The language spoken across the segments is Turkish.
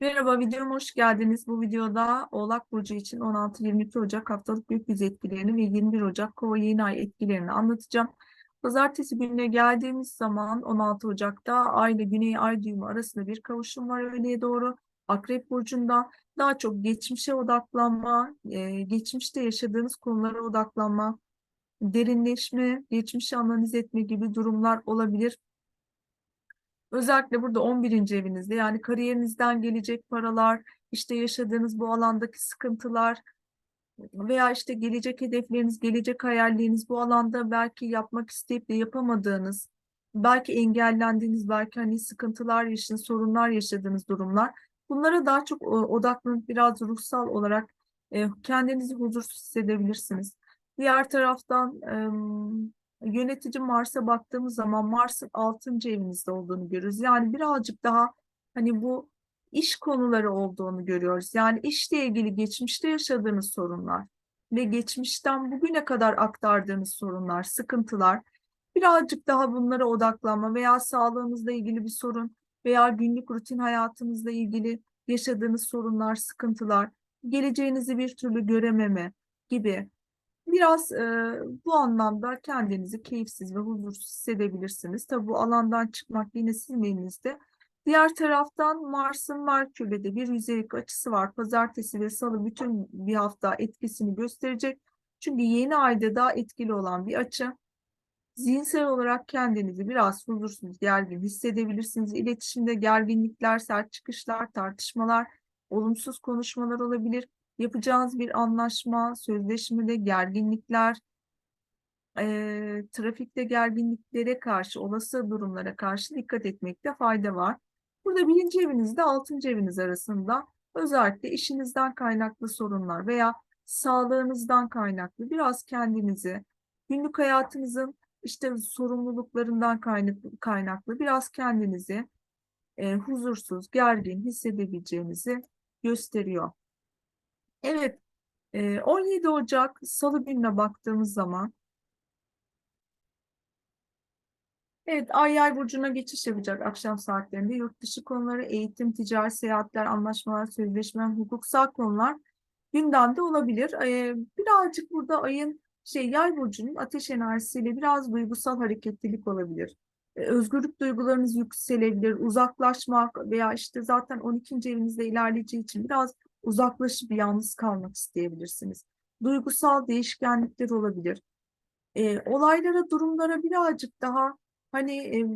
Merhaba, videoma hoş geldiniz. Bu videoda Oğlak Burcu için 16-22 Ocak haftalık gökyüzü etkilerini ve 21 Ocak Kova yeni ay etkilerini anlatacağım. Pazartesi gününe geldiğimiz zaman 16 Ocak'ta Ay ile Güney Ay düğümü arasında bir kavuşum var öğleye doğru. Akrep Burcu'nda daha çok geçmişe odaklanma, e, geçmişte yaşadığınız konulara odaklanma, derinleşme, geçmişi analiz etme gibi durumlar olabilir. Özellikle burada 11. evinizde yani kariyerinizden gelecek paralar, işte yaşadığınız bu alandaki sıkıntılar veya işte gelecek hedefleriniz, gelecek hayalleriniz bu alanda belki yapmak isteyip de yapamadığınız, belki engellendiğiniz, belki hani sıkıntılar yaşadığınız, sorunlar yaşadığınız durumlar. Bunlara daha çok o- odaklanıp biraz ruhsal olarak e, kendinizi huzursuz hissedebilirsiniz. Diğer taraftan yönetici Mars'a baktığımız zaman Mars'ın 6. evinizde olduğunu görüyoruz. Yani birazcık daha hani bu iş konuları olduğunu görüyoruz. Yani işle ilgili geçmişte yaşadığınız sorunlar ve geçmişten bugüne kadar aktardığınız sorunlar, sıkıntılar, birazcık daha bunlara odaklanma veya sağlığınızla ilgili bir sorun veya günlük rutin hayatınızla ilgili yaşadığınız sorunlar, sıkıntılar, geleceğinizi bir türlü görememe gibi Biraz e, bu anlamda kendinizi keyifsiz ve huzursuz hissedebilirsiniz. Tabii bu alandan çıkmak yine sizin elinizde. Diğer taraftan Mars'ın Merkür'le de bir yüzeylik açısı var. Pazartesi ve Salı bütün bir hafta etkisini gösterecek. Çünkü yeni ayda daha etkili olan bir açı. Zihinsel olarak kendinizi biraz huzursuz, gergin hissedebilirsiniz. İletişimde gerginlikler, sert çıkışlar, tartışmalar, olumsuz konuşmalar olabilir. Yapacağınız bir anlaşma, sözleşmede gerginlikler, eee, trafikte gerginliklere karşı, olası durumlara karşı dikkat etmekte fayda var. Burada birinci evinizde altıncı eviniz arasında özellikle işinizden kaynaklı sorunlar veya sağlığınızdan kaynaklı biraz kendinizi, günlük hayatınızın işte sorumluluklarından kaynaklı, kaynaklı biraz kendinizi e, huzursuz, gergin hissedebileceğinizi gösteriyor. Evet, e, 17 Ocak Salı gününe baktığımız zaman Evet, Ay Yay burcuna geçiş yapacak akşam saatlerinde. Yurt dışı konuları, eğitim, ticaret, seyahatler, anlaşmalar, sözleşmeler, hukuksal konular gündemde olabilir. Ee, birazcık burada ayın şey Yay burcunun ateş enerjisiyle biraz duygusal hareketlilik olabilir. Ee, özgürlük duygularınız yükselebilir, uzaklaşmak veya işte zaten 12. evinizde ilerleyeceği için biraz uzaklaşıp yalnız kalmak isteyebilirsiniz. Duygusal değişkenlikler olabilir. Ee, olaylara, durumlara birazcık daha Hani e,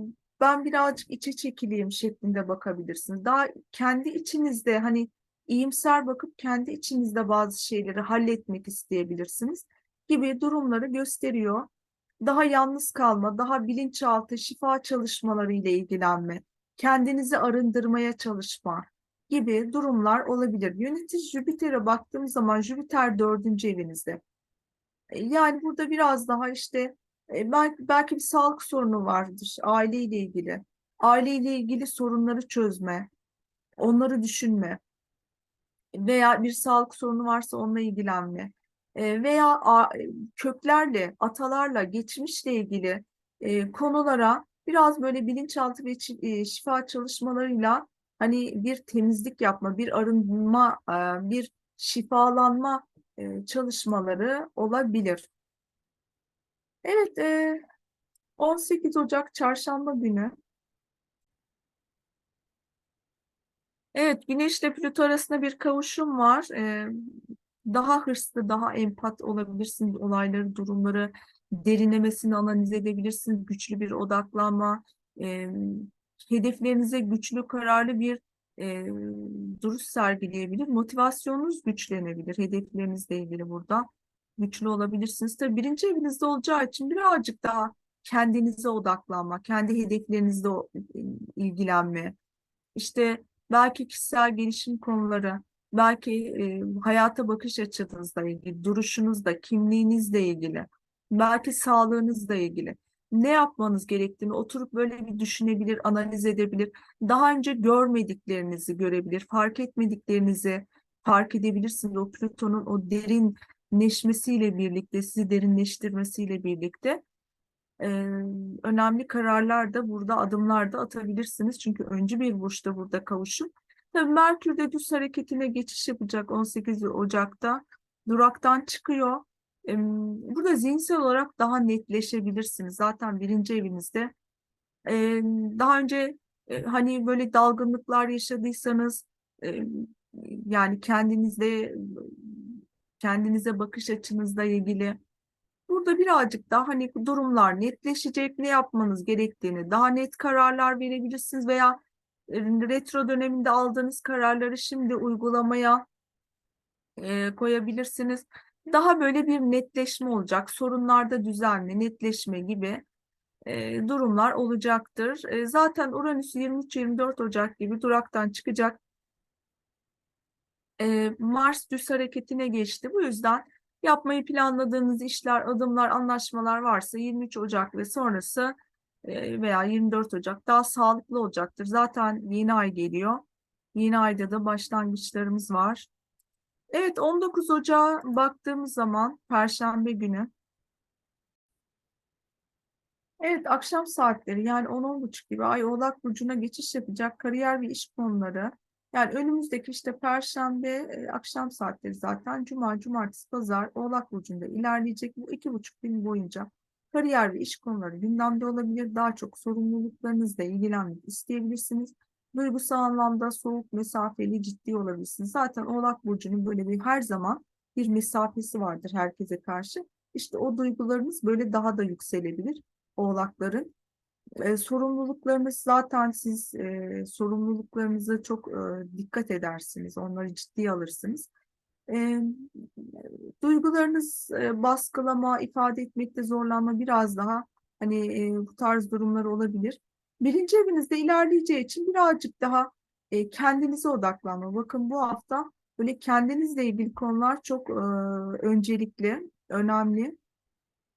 ben birazcık içe çekileyim şeklinde bakabilirsiniz. Daha kendi içinizde hani iyimser bakıp kendi içinizde bazı şeyleri halletmek isteyebilirsiniz gibi durumları gösteriyor. Daha yalnız kalma, daha bilinçaltı şifa çalışmaları ile ilgilenme, kendinizi arındırmaya çalışma gibi durumlar olabilir. Yönetici Jüpiter'e baktığımız zaman Jüpiter dördüncü evinizde. E, Yani burada biraz daha işte e, belki, belki bir sağlık sorunu vardır aileyle ilgili. Aileyle ilgili sorunları çözme, onları düşünme veya bir sağlık sorunu varsa onunla ilgilenme E, veya köklerle, atalarla, geçmişle ilgili konulara biraz böyle bilinçaltı ve şifa çalışmalarıyla hani bir temizlik yapma, bir arınma, e, bir şifalanma e, çalışmaları olabilir. Evet, e, 18 Ocak Çarşamba günü. Evet, Güneş ile Plüto arasında bir kavuşum var. E, daha hırslı, daha empat olabilirsiniz. Olayları, durumları derinlemesine analiz edebilirsiniz. Güçlü bir odaklanma, e, hedeflerinize güçlü, kararlı bir e, duruş sergileyebilir. Motivasyonunuz güçlenebilir. Hedeflerinizle ilgili burada güçlü olabilirsiniz. Tabii birinci evinizde olacağı için birazcık daha kendinize odaklanma, kendi hedeflerinizle o- ilgilenme, işte belki kişisel gelişim konuları, belki e, hayata bakış açınızla ilgili, duruşunuzla, kimliğinizle ilgili, belki sağlığınızla ilgili ne yapmanız gerektiğini oturup böyle bir düşünebilir, analiz edebilir. Daha önce görmediklerinizi görebilir, fark etmediklerinizi fark edebilirsiniz. O Plüton'un o derinleşmesiyle birlikte, sizi derinleştirmesiyle birlikte e, önemli kararlar da burada adımlar da atabilirsiniz. Çünkü öncü bir burçta burada kavuşum. Tabii Merkür de düz hareketine geçiş yapacak 18 Ocak'ta. Duraktan çıkıyor. Burada zihinsel olarak daha netleşebilirsiniz. Zaten birinci evinizde. Daha önce e, hani böyle dalgınlıklar yaşadıysanız yani kendinizde kendinize bakış açınızla ilgili burada birazcık daha hani durumlar netleşecek, ne yapmanız gerektiğini daha net kararlar verebilirsiniz veya retro döneminde aldığınız kararları şimdi uygulamaya e, koyabilirsiniz. Daha böyle bir netleşme olacak. Sorunlarda düzenli netleşme gibi e, durumlar olacaktır. E, zaten Uranüs 23-24 Ocak gibi duraktan çıkacak. E, Mars düz hareketine geçti. Bu yüzden yapmayı planladığınız işler, adımlar, anlaşmalar varsa 23 Ocak ve sonrası e, veya 24 Ocak daha sağlıklı olacaktır. Zaten yeni ay geliyor. Yeni ayda da başlangıçlarımız var. Evet 19 Ocağı baktığımız zaman Perşembe günü. Evet akşam saatleri yani 10-10.30 gibi Ay Oğlak Burcu'na geçiş yapacak kariyer ve iş konuları. Yani önümüzdeki işte Perşembe e, akşam saatleri zaten Cuma, Cumartesi, Pazar Oğlak Burcu'nda ilerleyecek bu iki buçuk gün boyunca kariyer ve iş konuları gündemde olabilir. Daha çok sorumluluklarınızla ilgilenmek isteyebilirsiniz. Duygusal anlamda soğuk, mesafeli, ciddi olabilirsiniz. Zaten Oğlak Burcu'nun böyle bir her zaman bir mesafesi vardır herkese karşı. İşte o duygularınız böyle daha da yükselebilir oğlakların. E, sorumluluklarınız zaten siz e, sorumluluklarınıza çok e, dikkat edersiniz. Onları ciddiye alırsınız. E, duygularınız e, baskılama, ifade etmekte zorlanma biraz daha hani e, bu tarz durumlar olabilir. Birinci evinizde ilerleyeceği için birazcık daha e, kendinize odaklanma. Bakın bu hafta böyle kendinizle ilgili konular çok e, öncelikli, önemli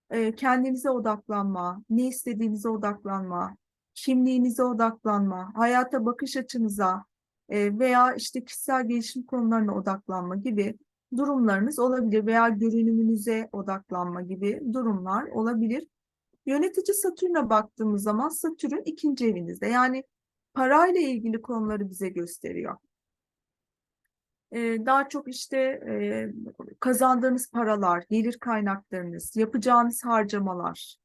e, kendinize odaklanma, ne istediğinize odaklanma, kimliğinize odaklanma, hayata bakış açınıza e, veya işte kişisel gelişim konularına odaklanma gibi durumlarınız olabilir veya görünümünüze odaklanma gibi durumlar olabilir. Yönetici Satürn'e baktığımız zaman Satürn ikinci evinizde. Yani parayla ilgili konuları bize gösteriyor. Ee, daha çok işte e, kazandığınız paralar, gelir kaynaklarınız, yapacağınız harcamalar,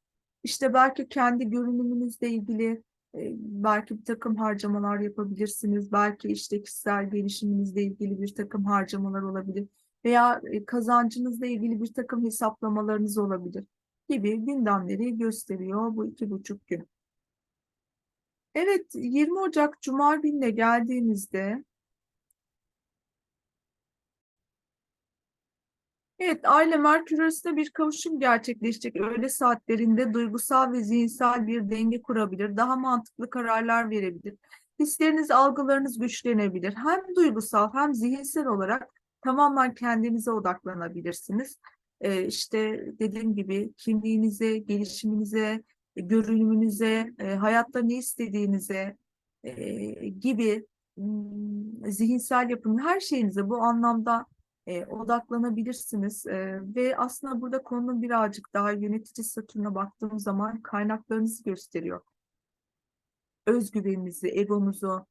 işte belki kendi görünümünüzle ilgili e, belki bir takım harcamalar yapabilirsiniz, belki işte kişisel gelişiminizle ilgili bir takım harcamalar olabilir veya e, kazancınızla ilgili bir takım hesaplamalarınız olabilir gibi gündemleri gösteriyor bu iki buçuk gün. Evet, 20 Ocak Cuma gününe geldiğimizde Evet, aile Merkür arasında bir kavuşum gerçekleşecek. Öğle saatlerinde duygusal ve zihinsel bir denge kurabilir. Daha mantıklı kararlar verebilir. Hisleriniz, algılarınız güçlenebilir. Hem duygusal hem zihinsel olarak tamamen kendinize odaklanabilirsiniz. Ee, işte dediğim gibi kimliğinize, gelişiminize, görünümünüze, e, hayatta ne istediğinize e, gibi m, zihinsel yapının her şeyinize bu anlamda e, odaklanabilirsiniz. E, ve aslında burada konunun birazcık daha yönetici Satürn'e baktığım zaman kaynaklarınızı gösteriyor. Özgüveninizi, egonuzu,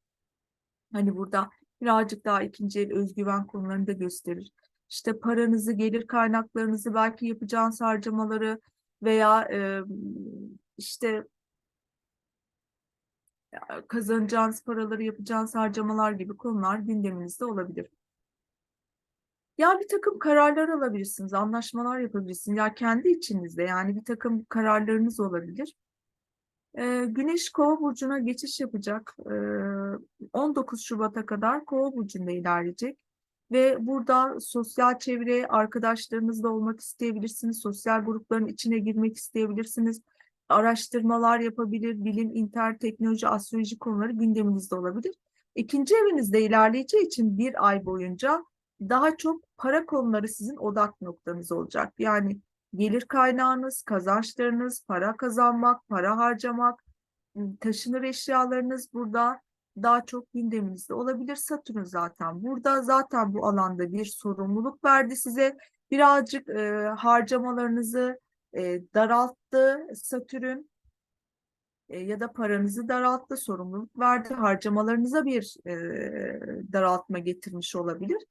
hani burada birazcık daha ikinci el özgüven konularını da gösterir. İşte paranızı, gelir kaynaklarınızı, belki yapacağınız harcamaları veya e, işte kazanacağınız paraları yapacağınız harcamalar gibi konular gündeminizde olabilir. Ya bir takım kararlar alabilirsiniz, anlaşmalar yapabilirsiniz. Ya kendi içinizde yani bir takım kararlarınız olabilir. Ee, Güneş Kova burcuna geçiş yapacak. Ee, 19 Şubat'a kadar Kova burcunda ilerleyecek. Ve burada sosyal çevre arkadaşlarınızla olmak isteyebilirsiniz. Sosyal grupların içine girmek isteyebilirsiniz. Araştırmalar yapabilir, bilim, internet, teknoloji, astroloji konuları gündeminizde olabilir. İkinci evinizde ilerleyeceği için bir ay boyunca daha çok para konuları sizin odak noktanız olacak. Yani gelir kaynağınız, kazançlarınız, para kazanmak, para harcamak, taşınır eşyalarınız burada daha çok gündeminizde olabilir. Satürn zaten burada zaten bu alanda bir sorumluluk verdi size. Birazcık e, harcamalarınızı e, daralttı Satürn. e, ya da paranızı daralttı, sorumluluk verdi, harcamalarınıza bir e, daraltma getirmiş olabilir.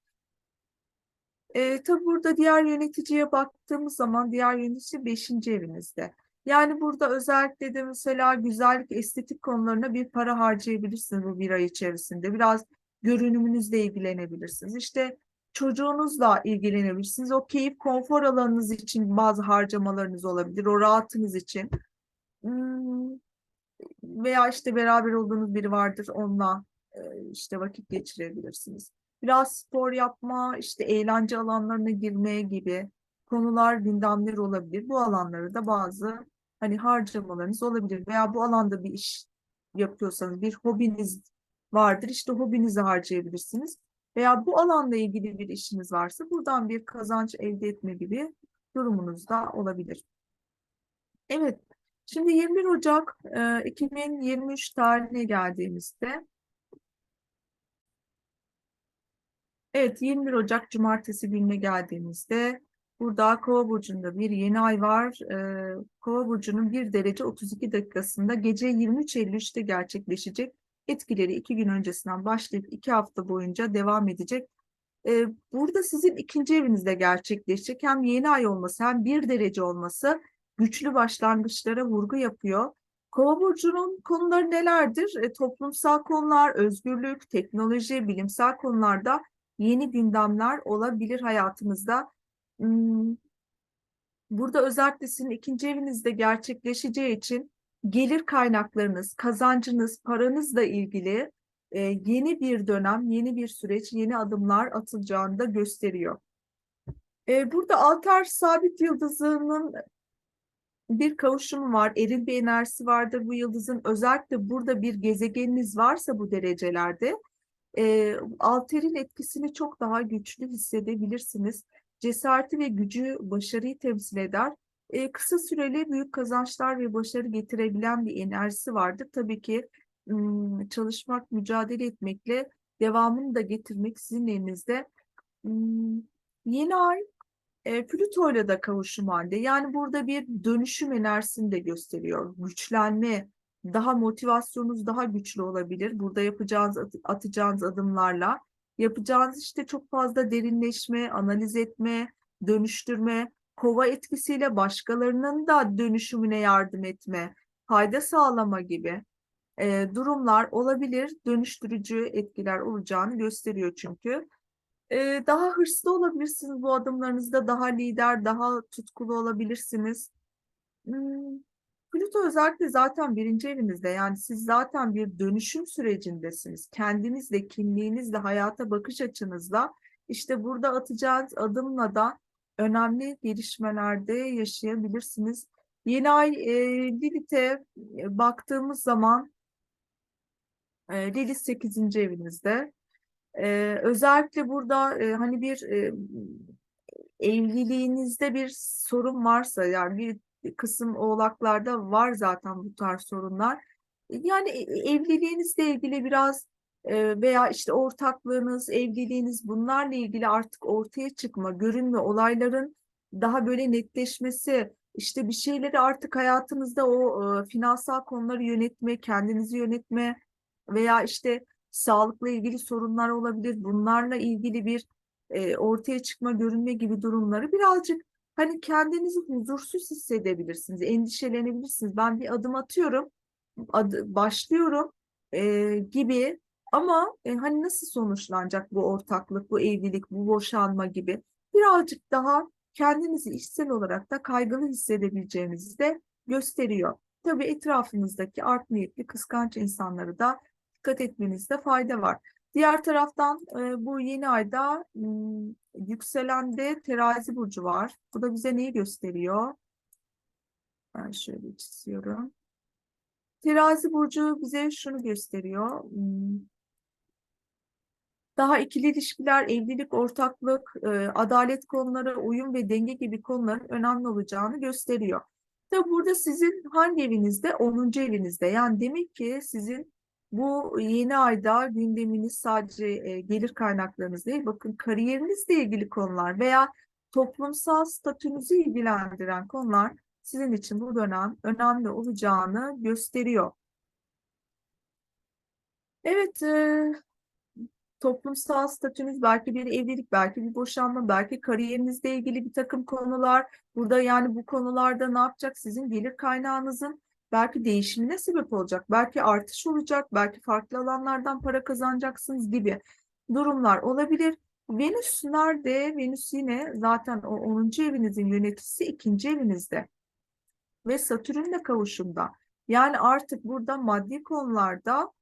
E, tabii burada diğer yöneticiye baktığımız zaman diğer yönetici 5. evinizde. Yani burada özellikle de mesela güzellik, estetik konularına bir para harcayabilirsiniz bu bir ay içerisinde. Biraz görünümünüzle ilgilenebilirsiniz. İşte çocuğunuzla ilgilenebilirsiniz. O keyif, konfor alanınız için bazı harcamalarınız olabilir. O rahatınız için. Hmm, veya işte beraber olduğunuz biri vardır onunla e, işte vakit geçirebilirsiniz. Biraz spor yapma, işte eğlence alanlarına girmeye gibi konular gündemler olabilir. Bu alanları da bazı hani harcamalarınız olabilir veya bu alanda bir iş yapıyorsanız bir hobiniz vardır. işte hobinizi harcayabilirsiniz. Veya bu alanla ilgili bir işiniz varsa buradan bir kazanç elde etme gibi durumunuz da olabilir. Evet, şimdi 21 Ocak e, 2023 tarihine geldiğimizde Evet 21 Ocak Cumartesi gününe geldiğimizde burada Kova burcunda bir yeni ay var. Ee, Kova burcunun 1 derece 32 dakikasında gece 23.53'te gerçekleşecek. Etkileri iki gün öncesinden başlayıp iki hafta boyunca devam edecek. Ee, burada sizin ikinci evinizde gerçekleşecek. Hem yeni ay olması hem 1 derece olması güçlü başlangıçlara vurgu yapıyor. Kova burcunun konuları nelerdir? E, toplumsal konular, özgürlük, teknoloji, bilimsel konularda yeni gündemler olabilir hayatımızda. Hmm, Burada özellikle ikinci evinizde gerçekleşeceği için gelir kaynaklarınız, kazancınız, paranızla ilgili e, yeni bir dönem, yeni bir süreç, yeni adımlar atılacağını da gösteriyor. E, burada altar sabit yıldızının bir kavuşumu var, eril bir enerjisi vardır bu yıldızın. Özellikle burada bir gezegeniniz varsa bu derecelerde e, alterin etkisini çok daha güçlü hissedebilirsiniz. Cesareti ve gücü, başarıyı temsil eder. E, kısa süreli büyük kazançlar ve başarı getirebilen bir enerjisi vardır. Tabii ki çalışmak, mücadele etmekle devamını da getirmek sizin elinizde. Yeni ay e, Plüto ile de kavuşum halinde. Yani burada bir dönüşüm enerjisini de gösteriyor. Güçlenme, daha motivasyonunuz daha güçlü olabilir. Burada yapacağınız, atacağınız adımlarla. Yapacağınız işte çok fazla derinleşme, analiz etme, dönüştürme, kova etkisiyle başkalarının da dönüşümüne yardım etme, fayda sağlama gibi e, durumlar olabilir. Dönüştürücü etkiler olacağını gösteriyor çünkü. E, daha hırslı olabilirsiniz bu adımlarınızda, daha lider, daha tutkulu olabilirsiniz. Hmm, Plüto özellikle zaten birinci evinizde yani siz zaten bir dönüşüm sürecindesiniz. Kendinizle, kimliğinizle, hayata bakış açınızla işte burada atacağınız adımla da önemli gelişmelerde yaşayabilirsiniz. Yeni ay e, Lilith'e e, baktığımız zaman e, Lilith 8. evinizde. E, özellikle burada e, hani bir e, evliliğinizde bir sorun varsa yani bir kısım oğlaklarda var zaten bu tarz sorunlar. Yani e, e, evliliğinizle ilgili biraz e, veya işte ortaklığınız, evliliğiniz bunlarla ilgili artık ortaya çıkma, görünme, olayların daha böyle netleşmesi, işte bir şeyleri artık hayatınızda o finansal konuları yönetme, kendinizi yönetme veya işte sağlıkla ilgili sorunlar olabilir. Bunlarla ilgili bir ortaya çıkma, görünme gibi durumları birazcık Hani kendinizi huzursuz hissedebilirsiniz, endişelenebilirsiniz. Ben bir adım atıyorum, adı, başlıyorum e, gibi ama e, hani nasıl sonuçlanacak bu ortaklık, bu evlilik, bu boşanma gibi birazcık daha kendinizi içsel olarak da kaygılı hissedebileceğinizi de gösteriyor. Tabii etrafınızdaki art niyetli, kıskanç insanları da dikkat etmenizde fayda var. Diğer taraftan e, bu yeni ayda m, yükselende terazi burcu var. Bu da bize neyi gösteriyor? Ben şöyle çiziyorum. Terazi burcu bize şunu gösteriyor. Daha ikili ilişkiler, evlilik, ortaklık, e, adalet konuları, uyum ve denge gibi konuların önemli olacağını gösteriyor. Tabi burada sizin hangi evinizde? 10. evinizde. Yani demek ki sizin bu yeni ayda gündeminiz sadece e, gelir kaynaklarınız değil, bakın kariyerinizle ilgili konular veya toplumsal statünüzü ilgilendiren konular sizin için bu dönem önemli olacağını gösteriyor. Evet, e, toplumsal statünüz belki bir evlilik, belki bir boşanma, belki kariyerinizle ilgili bir takım konular. Burada yani bu konularda ne yapacak? Sizin gelir kaynağınızın belki değişimine sebep olacak. Belki artış olacak, belki farklı alanlardan para kazanacaksınız gibi durumlar olabilir. Venüs nerede? Venüs yine zaten o 10. evinizin yöneticisi ikinci evinizde ve Satürn'le kavuşumda. Yani artık burada maddi konularda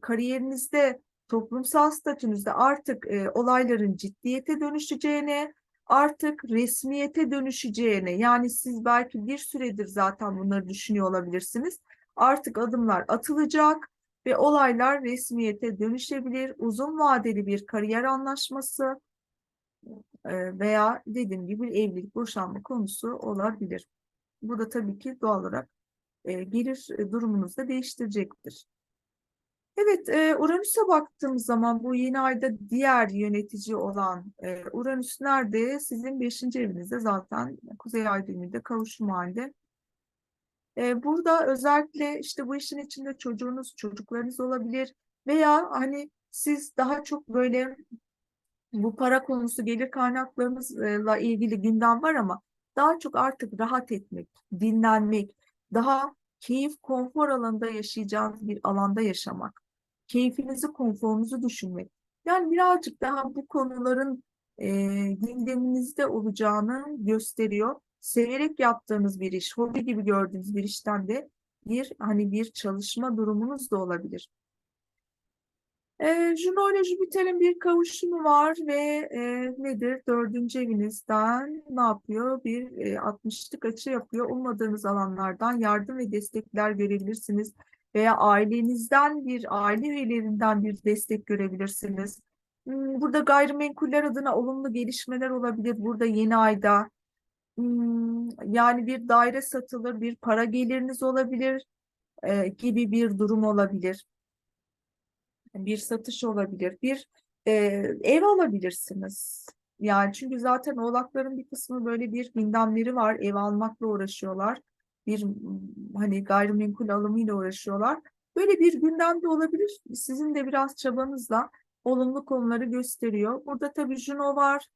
kariyerinizde, toplumsal statünüzde artık e, olayların ciddiyete dönüşeceğine, artık resmiyete dönüşeceğine, yani siz belki bir süredir zaten bunları düşünüyor olabilirsiniz. Artık adımlar atılacak ve olaylar resmiyete dönüşebilir. Uzun vadeli bir kariyer anlaşması e, veya dediğim gibi bir evlilik, boşanma konusu olabilir. Bu da tabii ki doğal olarak e, gelir e, durumunuzu da değiştirecektir. Evet, e, Uranüs'e baktığımız zaman bu yeni ayda diğer yönetici olan e, Uranüs nerede? Sizin 5. evinizde zaten Kuzey Ay düğümünde kavuşum halinde. E, burada özellikle işte bu işin içinde çocuğunuz, çocuklarınız olabilir veya hani siz daha çok böyle bu para konusu gelir kaynaklarınızla ilgili gündem var ama daha çok artık rahat etmek, dinlenmek, daha keyif, konfor alanında yaşayacağınız bir alanda yaşamak, keyfinizi, konforunuzu düşünmek. Yani birazcık daha bu konuların e, gündeminizde olacağını gösteriyor. Severek yaptığınız bir iş, hobi gibi gördüğünüz bir işten de bir hani bir çalışma durumunuz da olabilir. E, Juno ile Jüpiter'in bir kavuşumu var ve e, nedir? Dördüncü evinizden ne yapıyor? Bir e, 60'lık açı yapıyor. Ummadığınız alanlardan yardım ve destekler görebilirsiniz. Veya ailenizden bir, aile üyelerinden bir destek görebilirsiniz. Hmm, Burada gayrimenkuller adına olumlu gelişmeler olabilir. Burada yeni ayda. Hmm, Yani bir daire satılır, bir para geliriniz olabilir e, gibi bir durum olabilir bir satış olabilir, bir e, ev alabilirsiniz. Yani çünkü zaten oğlakların bir kısmı böyle bir gündemleri var, ev almakla uğraşıyorlar. Bir hani gayrimenkul alımıyla uğraşıyorlar. Böyle bir gündem de olabilir. Sizin de biraz çabanızla olumlu konuları gösteriyor. Burada tabii Juno var.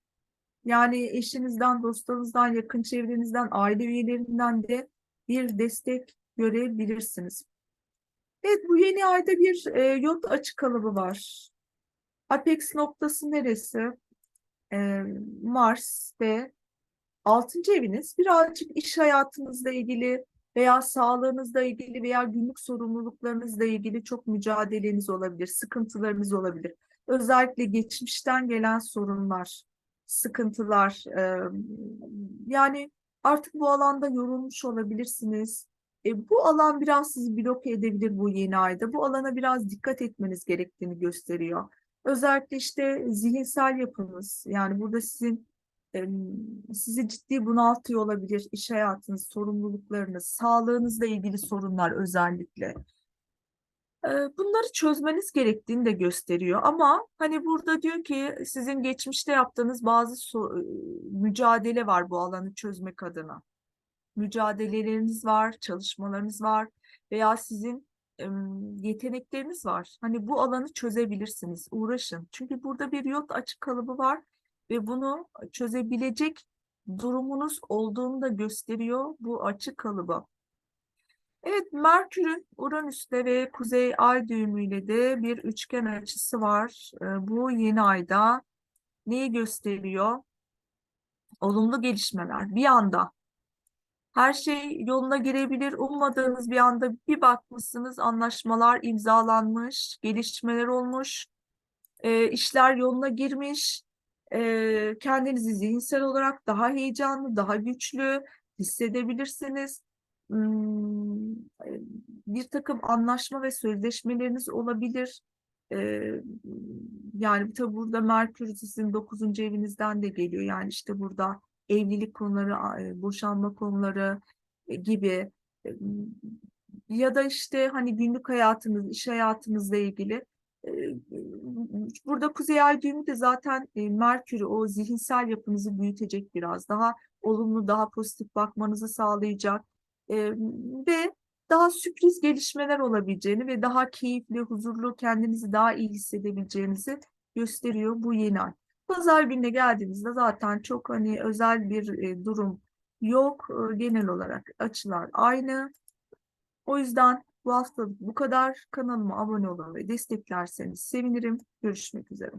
Yani eşinizden, dostlarınızdan, yakın çevrenizden, aile üyelerinden de bir destek görebilirsiniz. Evet, bu yeni ayda bir e, yot açı kalıbı var. Apex noktası neresi? E, Mars ve 6. eviniz birazcık iş hayatınızla ilgili veya sağlığınızla ilgili veya günlük sorumluluklarınızla ilgili çok mücadeleniz olabilir, sıkıntılarınız olabilir. Özellikle geçmişten gelen sorunlar, sıkıntılar, e, yani artık bu alanda yorulmuş olabilirsiniz. E, bu alan biraz sizi bloke edebilir bu yeni ayda. Bu alana biraz dikkat etmeniz gerektiğini gösteriyor. Özellikle işte zihinsel yapınız, yani burada sizin sizi ciddi bunaltıyor olabilir iş hayatınız, sorumluluklarınız, sağlığınızla ilgili sorunlar özellikle. E, bunları çözmeniz gerektiğini de gösteriyor. Ama hani burada diyor ki sizin geçmişte yaptığınız bazı so- mücadele var bu alanı çözmek adına mücadeleleriniz var, çalışmalarınız var veya sizin yetenekleriniz var. Hani bu alanı çözebilirsiniz, uğraşın. Çünkü burada bir yot açık kalıbı var ve bunu çözebilecek durumunuz olduğunu da gösteriyor bu açık kalıbı. Evet, Merkür'ün Uranüs'te ve Kuzey Ay düğümüyle de bir üçgen açısı var. Ee, Bu yeni ayda neyi gösteriyor? Olumlu gelişmeler. Bir anda her şey yoluna girebilir. Ummadığınız bir anda bir bakmışsınız anlaşmalar imzalanmış, gelişmeler olmuş, e, işler yoluna girmiş. E, kendinizi zihinsel olarak daha heyecanlı, daha güçlü hissedebilirsiniz. Hmm, bir takım anlaşma ve sözleşmeleriniz olabilir. Yani tabii burada Merkür sizin 9. evinizden de geliyor. Yani işte burada evlilik konuları, boşanma konuları gibi ya da işte hani günlük hayatınız, iş hayatınızla ilgili. Burada Kuzey Ay düğümü de zaten e, Merkür'ü o zihinsel yapınızı büyütecek biraz daha olumlu, daha pozitif bakmanızı sağlayacak. E, ve daha sürpriz gelişmeler olabileceğini ve daha keyifli, huzurlu, kendinizi daha iyi hissedebileceğinizi gösteriyor bu yeni ay. Pazar gününe geldiğimizde zaten çok hani özel bir e, durum yok. E, genel olarak açılar aynı. O yüzden bu hafta bu kadar. Kanalıma abone olun ve desteklerseniz sevinirim. Görüşmek üzere.